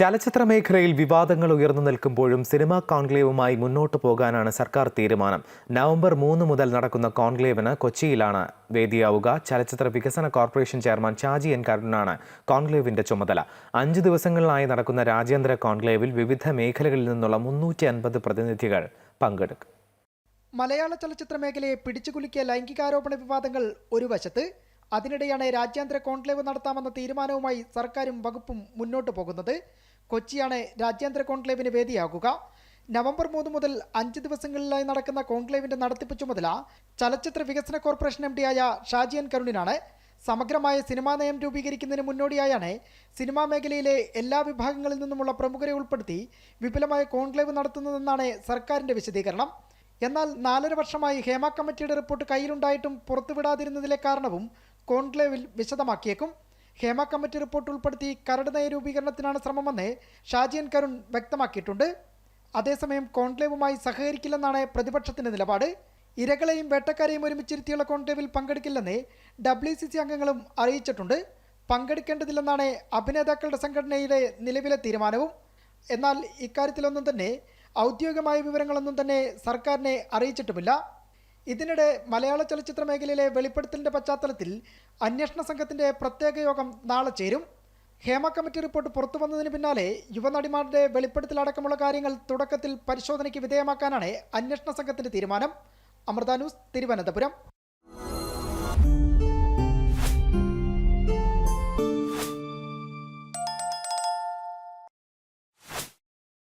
ചലച്ചിത്ര മേഖലയിൽ വിവാദങ്ങൾ ഉയർന്നു നിൽക്കുമ്പോഴും സിനിമാ കോൺക്ലേവുമായി മുന്നോട്ടു പോകാനാണ് സർക്കാർ തീരുമാനം. നവംബർ മൂന്ന് മുതൽ നടക്കുന്ന കോൺക്ലേവിന് കൊച്ചിയിലാണ് വേദിയാവുക. ചലച്ചിത്ര വികസന കോർപ്പറേഷൻ ചെയർമാൻ ഷാജി എൻ കരുണാണ് കോൺക്ലേവിന്റെ ചുമതല. അഞ്ച് ദിവസങ്ങളിലായി നടക്കുന്ന രാജ്യാന്തര കോൺക്ലേവിൽ വിവിധ മേഖലകളിൽ നിന്നുള്ള മുന്നൂറ്റി അൻപത് പ്രതിനിധികൾ പങ്കെടുക്കും. മലയാള ചലച്ചിത്ര മേഖലയെ പിടിച്ചുകുലുക്കിയ ലൈംഗികാരോപണ വിവാദങ്ങൾ ഒരു വശത്ത് അതിനിടെയാണ് രാജ്യാന്തര കോൺക്ലേവ് നടത്താമെന്ന തീരുമാനവുമായി സർക്കാരും വകുപ്പും മുന്നോട്ടു പോകുന്നത്. കൊച്ചിയാണ് രാജ്യാന്തര കോൺക്ലേവിന് വേദിയാകുക. നവംബർ മൂന്ന് മുതൽ അഞ്ച് ദിവസങ്ങളിലായി നടക്കുന്ന കോൺക്ലേവിന്റെ നടത്തിപ്പ് ചുമതല ചലച്ചിത്ര വികസന കോർപ്പറേഷൻ എം ഡിയായ ഷാജിയൻ കരുണിനാണ്. സമഗ്രമായ സിനിമാ നയം രൂപീകരിക്കുന്നതിന് മുന്നോടിയായാണ് സിനിമാ മേഖലയിലെ എല്ലാ വിഭാഗങ്ങളിൽ നിന്നുമുള്ള പ്രമുഖരെ ഉൾപ്പെടുത്തി വിപുലമായ കോൺക്ലേവ് നടത്തുന്നതെന്നാണ് സർക്കാരിന്റെ വിശദീകരണം. എന്നാൽ നാലര വർഷമായി ഹേമ കമ്മിറ്റിയുടെ റിപ്പോർട്ട് കയ്യിലുണ്ടായിട്ടും പുറത്തുവിടാതിരുന്നതിലെ കാരണവും കോൺക്ലേവിൽ വിശദമാക്കിയേക്കും. ഹേമ കമ്മിറ്റി റിപ്പോർട്ട് ഉൾപ്പെടുത്തി കരട് നയ രൂപീകരണത്തിനാണ് ശ്രമമെന്ന് ഷാജിയൻ കരുൺ വ്യക്തമാക്കിയിട്ടുണ്ട്. അതേസമയം കോൺക്ലേവുമായി സഹകരിക്കില്ലെന്നാണ് പ്രതിപക്ഷത്തിന്റെ നിലപാട്. ഇരകളെയും വേട്ടക്കാരെയും ഒരുമിച്ചിരുത്തിയുള്ള കോൺക്ലേവിൽ പങ്കെടുക്കില്ലെന്ന് ഡബ്ല്യു സി സി അംഗങ്ങളും അറിയിച്ചിട്ടുണ്ട്. പങ്കെടുക്കേണ്ടതില്ലെന്നാണ് അഭിനേതാക്കളുടെ സംഘടനയുടെ നിലവിലെ തീരുമാനവും. എന്നാൽ ഇക്കാര്യത്തിലൊന്നും തന്നെ ഔദ്യോഗികമായ വിവരങ്ങളൊന്നും തന്നെ സർക്കാരിനെ അറിയിച്ചിട്ടുമില്ല. ഇതിനിടെ മലയാള ചലച്ചിത്ര മേഖലയിലെ വെളിപ്പെടുത്തലിന്റെ പശ്ചാത്തലത്തിൽ അന്വേഷണ സംഘത്തിന്റെ പ്രത്യേക യോഗം നാളെ ചേരും. ഹേമ കമ്മിറ്റി റിപ്പോർട്ട് പുറത്തു വന്നതിന് പിന്നാലെ യുവനടിമാരുടെ വെളിപ്പെടുത്തലടക്കമുള്ള കാര്യങ്ങൾ തുടക്കത്തിൽ പരിശോധനയ്ക്ക് വിധേയമാക്കാനാണ് അന്വേഷണ സംഘത്തിന്റെ തീരുമാനം. അമൃത ന്യൂസ് തിരുവനന്തപുരം.